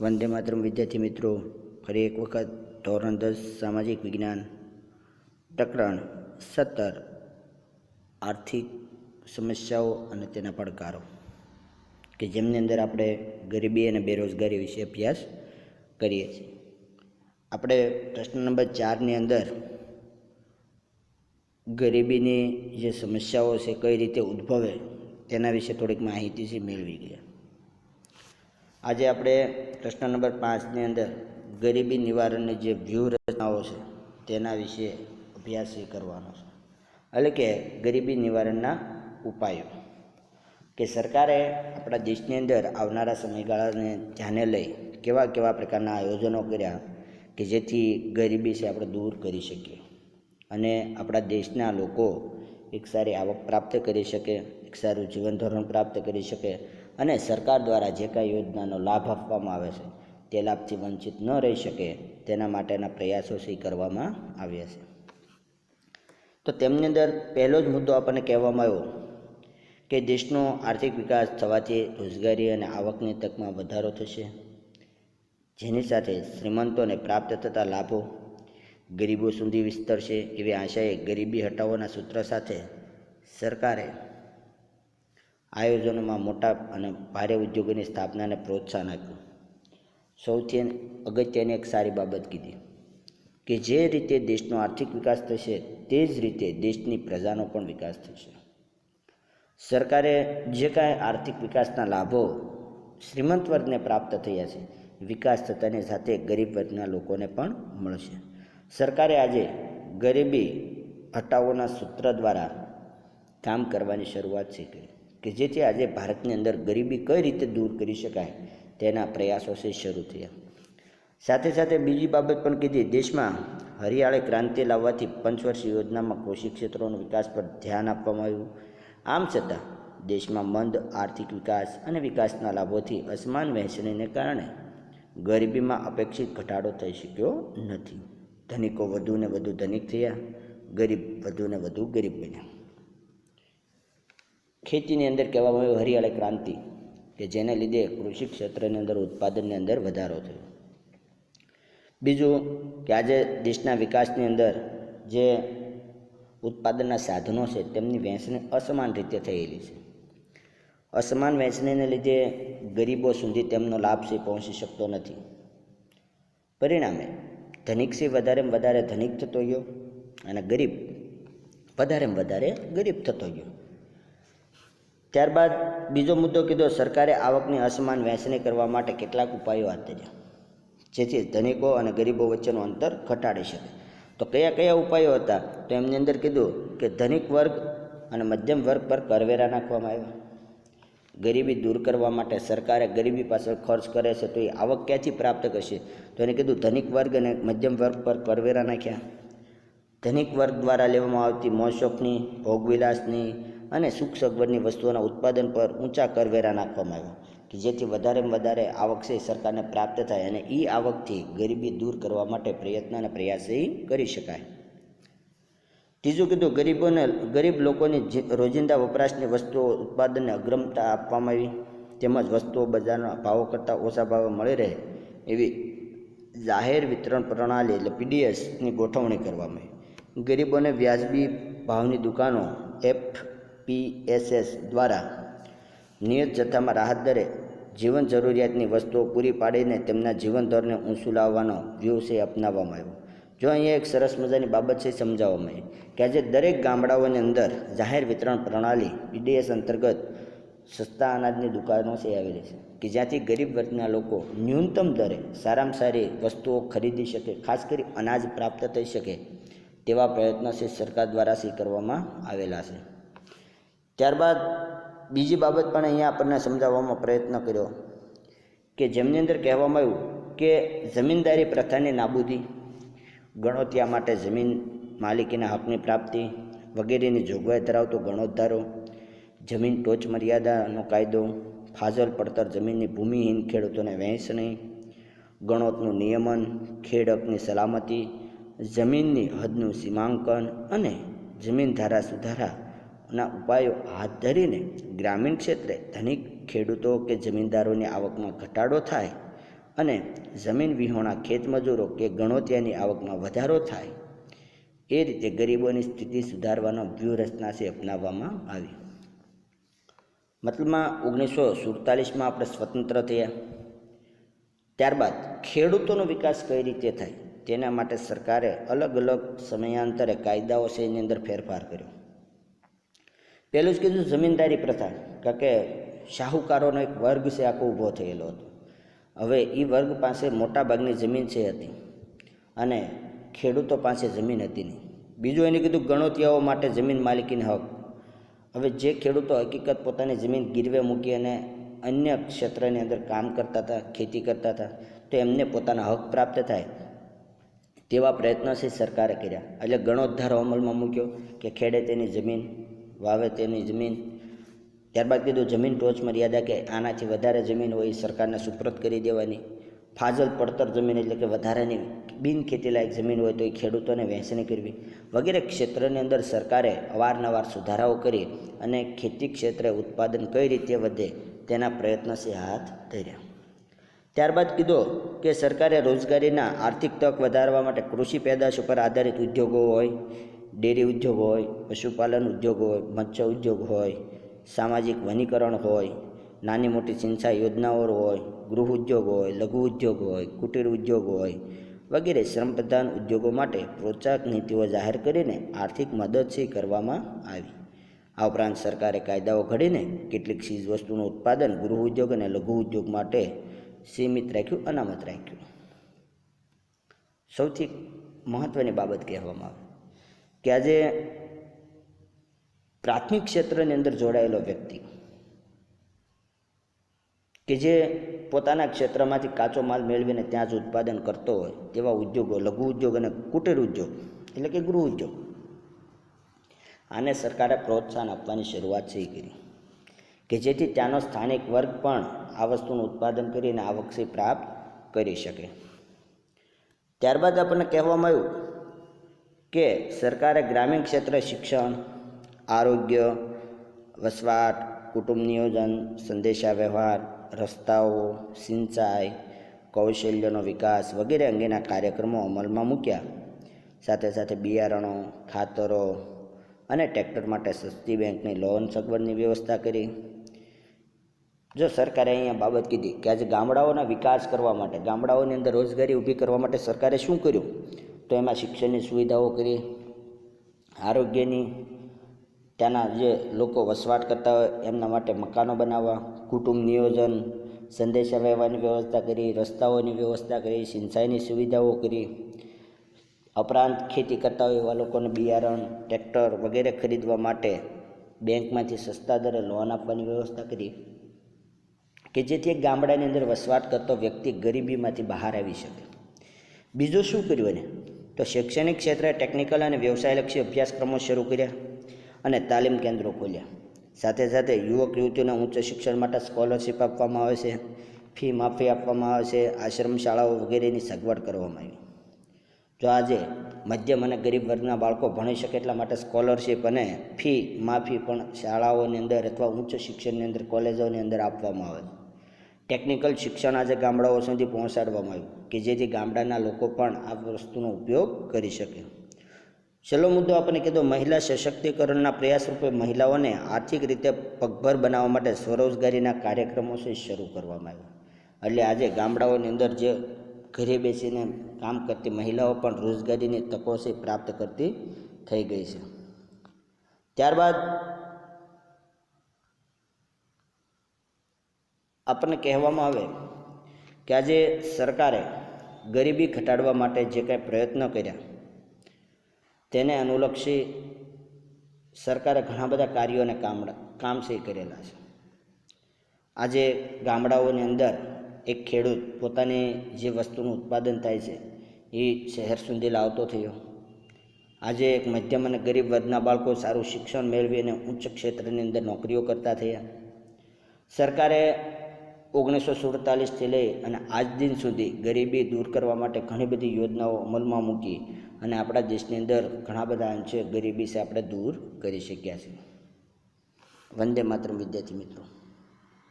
વંદે માતરમ વિદ્યાર્થી મિત્રો, ફરી એક વખત ધોરણ દસ સામાજિક વિજ્ઞાન, પ્રકરણ સત્તર, આર્થિક સમસ્યાઓ અને તેના પડકારો, કે જેમની અંદર આપણે ગરીબી અને બેરોજગારી વિશે અભ્યાસ કરીએ છીએ. આપણે પ્રશ્ન નંબર ચારની અંદર ગરીબીની જે સમસ્યાઓ છે, કઈ રીતે ઉદ્ભવે તેના વિશે થોડીક માહિતી છે મેળવી ગયા. આજે આપણે પ્રશ્ન નંબર પાંચની અંદર ગરીબી નિવારણની જે વ્યૂહરચનાઓ છે, તેના વિશે અભ્યાસ એ કરવાનો છે. એટલે કે ગરીબી નિવારણના ઉપાયો. કે સરકારે આપણા દેશની અંદર આવનારા સમયગાળાને ધ્યાને લઈ કેવા કેવા પ્રકારના આયોજનો કર્યા કે જેથી ગરીબી છે આપણે દૂર કરી શકીએ. અને આપણા દેશના લોકો એક સારી આવક પ્રાપ્ત કરી શકે, એક સારું જીવન ધોરણ પ્રાપ્ત કરી શકે અને સરકાર દ્વારા જે કાંઈ યોજનાનો લાભ આપવામાં આવે છે, તે લાભથી વંચિત ન રહી શકે તેના માટેના પ્રયાસો શી કરવામાં આવ્યા છે. તો તેમની અંદર પહેલો જ મુદ્દો આપણને કહેવામાં આવ્યો કે દેશનો આર્થિક વિકાસ થવાથી રોજગારી અને આવકની તકમાં વધારો થશે. જેની સાથે શ્રીમંતોને પ્રાપ્ત થતા લાભો, ગરીબો સુધી વિસ્તરશે એવી આશાએ ગરીબી હટાવવાના સૂત્ર સાથે સરકારે આયોજનોમાં મોટા અને ભારે ઉદ્યોગોની સ્થાપનાને પ્રોત્સાહન આપ્યું. સૌથી અગત્યની એક સારી બાબત કીધી કે જે રીતે દેશનો આર્થિક વિકાસ થશે, તે જ રીતે દેશની પ્રજાનો પણ વિકાસ થશે. સરકારે જે કાંઈ આર્થિક વિકાસના લાભો શ્રીમંત વર્ગને પ્રાપ્ત થયા છે, વિકાસ થતાની સાથે ગરીબ વર્ગના લોકોને પણ મળશે. સરકારે આજે ગરીબી હટાવોના સૂત્ર દ્વારા કામ કરવાની શરૂઆત છે કરી. કે જેથી આજે ભારતની અંદર ગરીબી કઈ રીતે દૂર કરી શકાય તેના પ્રયાસો છે શરૂ થયા. સાથે સાથે બીજી બાબત પણ કીધી, દેશમાં હરિયાળી ક્રાંતિ લાવવાથી પંચવર્ષીય યોજનામાં કૃષિ ક્ષેત્રોનો વિકાસ પર ધ્યાન આપવામાં આવ્યું. આમ છતાં, દેશમાં મંદ આર્થિક વિકાસ અને વિકાસના લાભોથી અસમાન વહેંચણીને કારણે ગરીબીમાં અપેક્ષિત ઘટાડો થઈ શક્યો નથી. ધનિકો વધુને વધુ ધનિક થયા, ગરીબ વધુ ને વધુ ગરીબ બન્યા. ખેતીની અંદર કહેવામાં આવ્યું હરિયાળી ક્રાંતિ કે જેને લીધે કૃષિ ક્ષેત્રની અંદર ઉત્પાદનની અંદર વધારો થયો. બીજું કે આજે દેશના વિકાસની અંદર જે ઉત્પાદનના સાધનો છે તેમની વહેંચણી અસમાન રીતે થયેલી છે. અસમાન વહેંચણીને લીધે ગરીબો સુધી તેમનો લાભ છે પહોંચી શકતો નથી. પરિણામે ધનિકથી વધારેમાં વધારે ધનિક થતો ગયો અને ગરીબ વધારેમાં વધારે ગરીબ થતો ગયો. ત્યારબાદ બીજો મુદ્દો કીધો, સરકારે આવકની અસમાન વહેંચણી કરવા માટે કેટલાક ઉપાયો હાથ ધર્યા, જેથી ધનિકો અને ગરીબો વચ્ચેનું અંતર ઘટાડી શકે. તો કયા કયા ઉપાયો હતા? તો એમની અંદર કીધું કે ધનિક વર્ગ અને મધ્યમ વર્ગ પર કરવેરા નાખવામાં આવ્યા. ગરીબી દૂર કરવા માટે સરકારે ગરીબી પાછળ ખર્ચ કરે છે, તો એ આવક ક્યાંથી પ્રાપ્ત કરશે? તો એને કીધું, ધનિક વર્ગ અને મધ્યમ વર્ગ પર કરવેરા નાખ્યા. ધનિક વર્ગ દ્વારા લેવામાં આવતી મોશોખની ભોગવિલાસની અને સુખ સગવડની વસ્તુઓના ઉત્પાદન પર ઊંચા કરવેરા નાખવામાં આવ્યા કે જેથી વધારેમાં વધારે આવક છે સરકારને પ્રાપ્ત થાય અને એ આવકથી ગરીબી દૂર કરવા માટે પ્રયત્ન અને પ્રયાસી કરી શકાય. ત્રીજું કીધું, ગરીબોને, ગરીબ લોકોની રોજિંદા વપરાશની વસ્તુઓ ઉત્પાદનને અગ્રમતા આપવામાં આવી, તેમજ વસ્તુઓ બજારના ભાવો કરતાં ઓછા ભાવે મળી રહે એવી જાહેર વિતરણ પ્રણાલી એટલે પીડીએસની ગોઠવણી કરવામાં આવી. ગરીબોને વ્યાજબી ભાવની દુકાનો એફ પીએસએસ દ્વારા નિયત જથ્થામાં રાહત દરે જીવન જરૂરિયાતની વસ્તુઓ પૂરી પાડીને તેમના જીવન દરને ઊંચું લાવવાનો વ્યવસાય અપનાવવામાં આવ્યો. જો અહીંયા એક સરસ મજાની બાબત છે સમજાવવામાં આવી કે આજે દરેક ગામડાઓની અંદર જાહેર વિતરણ પ્રણાલી પીડીએસ અંતર્ગત સસ્તા અનાજની દુકાનો છે આવેલી છે કે જ્યાંથી ગરીબ વર્ગના લોકો ન્યૂનતમ દરે સારામાં સારી વસ્તુઓ ખરીદી શકે, ખાસ કરી અનાજ પ્રાપ્ત થઈ શકે તેવા પ્રયત્નો છે સરકાર દ્વારા સી કરવામાં આવેલા છે. ત્યારબાદ બીજી બાબત પણ અહીંયા આપણને સમજાવવામાં પ્રયત્ન કર્યો કે જેમની અંદર કહેવામાં આવ્યું કે જમીનદારી પ્રથાની નાબૂદી, ગણોતિયા માટે જમીન માલિકીના હકની પ્રાપ્તિ, વગેરેની જોગવાઈ ધરાવતો ગણોદ્ધારો, જમીન ટોચ મર્યાદાનો કાયદો, ફાજલ પડતર જમીનની ભૂમિહીન ખેડૂતોને વહેંચણી, ગણોતનું નિયમન ખેડકની સલામતી, જમીનની હદનું સીમાંકન અને જમીન ધારા સુધારાના ઉપાયો હાથ ધરીને ગ્રામીણ ક્ષેત્રે ધનિક ખેડૂતો કે જમીનદારોની આવકમાં ઘટાડો થાય અને જમીન વિહોણા ખેતમજૂરો કે ગણોતિયાની આવકમાં વધારો થાય, એ રીતે ગરીબોની સ્થિતિ સુધારવાનો વ્યૂહરચના છે અપનાવવામાં આવી. મતલબમાં ઓગણીસો સુડતાલીસમાં આપણે સ્વતંત્ર થયા. ત્યારબાદ ખેડૂતોનો વિકાસ કઈ રીતે થાય તેના માટે સરકારે અલગ અલગ સમયાંતરે કાયદાઓ છે એની અંદર ફેરફાર કર્યો. પહેલું જ કીધું જમીનદારી પ્રથા, કારણ કે શાહુકારોનો એક વર્ગ છે, આખો ઊભો થયેલો હતો. હવે એ વર્ગ પાસે મોટાભાગની જમીન છે હતી અને ખેડૂતો પાસે જમીન હતી નહીં. બીજું એને કીધું ગણોતિયાઓ માટે જમીન માલિકીને હક. હવે જે ખેડૂતો હકીકત પોતાની જમીન ગીરવે મૂકી અને અન્ય ક્ષેત્રની અંદર કામ કરતા હતા, ખેતી કરતા હતા, તો એમને પોતાના હક પ્રાપ્ત થાય તેવા પ્રયત્નો છે સરકારે કર્યા. એટલે ગણોદ્ધારો અમલમાં મૂક્યો કે ખેડે તેની જમીન વાવે તેની જમીન. ત્યારબાદ કીધું, જમીન ટોચ મર્યાદા કે આનાથી વધારે જમીન હોય એ સરકારને સુપ્રત કરી દેવાની. ફાજલ પડતર જમીન એટલે કે વધારાની બિન ખેતીલાયક જમીન હોય તો એ ખેડૂતોને વહેંચણી કરવી. વગેરે ક્ષેત્રની અંદર સરકારે અવારનવાર સુધારાઓ કરી અને ખેતી ક્ષેત્રે ઉત્પાદન કઈ રીતે વધે તેના પ્રયત્નશી હાથ ધર્યા. ત્યારબાદ કીધો કે સરકારે રોજગારીના આર્થિક તક વધારવા માટે કૃષિ પેદાશ ઉપર આધારિત ઉદ્યોગો હોય ડેરી ઉદ્યોગ હોય, પશુપાલન ઉદ્યોગ હોય, મત્સ્ય ઉદ્યોગ હોય, સામાજિક વનીકરણ હોય, નાની મોટી સિંચાઈ યોજનાઓ હોય, ગૃહ ઉદ્યોગ હોય, લઘુ ઉદ્યોગ હોય, કુટીર ઉદ્યોગ હોય વગેરે શ્રમપ્રધાન ઉદ્યોગો માટે પ્રોત્સાહક નીતિઓ જાહેર કરીને આર્થિક મદદ છે કરવામાં આવી. આ ઉપરાંત સરકારે કાયદાઓ ઘડીને કેટલીક ચીજ વસ્તુનું ઉત્પાદન ગૃહ ઉદ્યોગ અને લઘુ ઉદ્યોગ માટે સીમિત રાખ્યું, અનામત રાખ્યું. સૌથી મહત્ત્વની બાબત કહેવામાં આવે. કે આજે પ્રાથમિક ક્ષેત્રની અંદર જોડાયેલો વ્યક્તિ કે જે પોતાના ક્ષેત્રમાંથી કાચો માલ મેળવીને ત્યાં જ ઉત્પાદન કરતો હોય, તેવા ઉદ્યોગો, લઘુ ઉદ્યોગ અને કુટીર ઉદ્યોગ, એટલે કે ગૃહ ઉદ્યોગ, આને સરકારે પ્રોત્સાહન આપવાની શરૂઆત છે કરી. કે જેથી ત્યાંનો સ્થાનિક વર્ગ પણ આ વસ્તુનું ઉત્પાદન કરીને આવકસી પ્રાપ્ત કરી શકે. ત્યારબાદ આપણને કહેવામાં આવ્યું કે સરકારે ગ્રામીણ ક્ષેત્રે શિક્ષણ, આરોગ્ય, વસવાટ, કુટુંબ નિયોજન, સંદેશા વ્યવહાર, રસ્તાઓ, સિંચાઈ, કૌશલ્યનો વિકાસ વગેરે અંગેના કાર્યક્રમો અમલમાં મૂક્યા. સાથે સાથે બિયારણો, ખાતરો અને ટ્રેક્ટર માટે સસ્તી બેંકની લોન સગવડની વ્યવસ્થા કરી. જો સરકારે અહીંયા બાબત કીધી કે આજે ગામડાઓના વિકાસ કરવા માટે, ગામડાઓની અંદર રોજગારી ઊભી કરવા માટે સરકારે શું કર્યું? તો એમાં શિક્ષણની સુવિધાઓ કરી, આરોગ્યની, ત્યાંના જે લોકો વસવાટ કરતા હોય, એમના માટે મકાનો બનાવવા, કુટુંબ નિયોજન, સંદેશા વ્યવહારની વ્યવસ્થા કરી, રસ્તાઓની વ્યવસ્થા કરી, સિંચાઈની સુવિધાઓ કરી. ઉપરાંત ખેતી કરતા હોય એવા લોકોને બિયારણ, ટ્રેક્ટર વગેરે ખરીદવા માટે બેંકમાંથી સસ્તા દરે લોન આપવાની વ્યવસ્થા કરી કે જેથી એક ગામડાની અંદર વસવાટ કરતો વ્યક્તિ ગરીબીમાંથી બહાર આવી શકે. બીજું શું કર્યું એને? તો શૈક્ષણિક ક્ષેત્રે ટેકનિકલ અને વ્યવસાયલક્ષી અભ્યાસક્રમો શરૂ કર્યા અને તાલીમ કેન્દ્રો ખોલ્યા. સાથે સાથે યુવક યુવતીઓને ઉચ્ચ શિક્ષણ માટે સ્કોલરશીપ આપવામાં આવે છે ફી માફી આપવામાં આવે છે આશ્રમ શાળાઓ વગેરેની સગવડ કરવામાં આવી. જો આજે મધ્યમ અને ગરીબ વર્ગના બાળકો ભણી શકે એટલા માટે સ્કોલરશીપ અને ફી માફી પણ શાળાઓની અંદર અથવા ઉચ્ચ શિક્ષણની અંદર, કોલેજોની અંદર આપવામાં આવે છે. ટેકનિકલ શિક્ષણ આજે ગામડાઓ સુધી પહોંચાડવામાં આવ્યું કે જેથી ગામડાના લોકો પણ આ વસ્તુનો ઉપયોગ કરી શકે. છેલ્લો મુદ્દો આપણે કીધો મહિલા સશક્તિકરણના પ્રયાસ રૂપે મહિલાઓને આર્થિક રીતે પગભર બનાવવા માટે સ્વરોજગારીના કાર્યક્રમો છે શરૂ કરવામાં આવ્યા. એટલે આજે ગામડાઓની અંદર જે ઘરે બેસીને કામ કરતી મહિલાઓ પણ રોજગારીની તકો છે પ્રાપ્ત કરતી થઈ ગઈ છે. ત્યારબાદ આપણને કહેવામાં આવે કે આજે સરકારે ગરીબી ઘટાડવા માટે જે કાંઈ પ્રયત્નો કર્યા, તેને અનુલક્ષી સરકારે ઘણા બધા કાર્યો અને કામ છે કરેલા છે. આજે ગામડાઓની અંદર એક ખેડૂત પોતાની જે વસ્તુનું ઉત્પાદન થાય છે, એ શહેર સુધી લાવતો થયો. આજે એક મધ્યમ અને ગરીબ વર્ગના બાળકો સારું શિક્ષણ મેળવી અને ઉચ્ચ ક્ષેત્રની અંદર નોકરીઓ કરતા થયા. સરકારે ઓગણીસો સુડતાલીસથી લઈ અને આજ દિન સુધી ગરીબી દૂર કરવા માટે ઘણી બધી યોજનાઓ અમલમાં મૂકી અને આપણા દેશની અંદર ઘણા બધા અંશે ગરીબી છે આપણે દૂર કરી શક્યા છીએ. વંદે માત્ર વિદ્યાર્થી મિત્રો.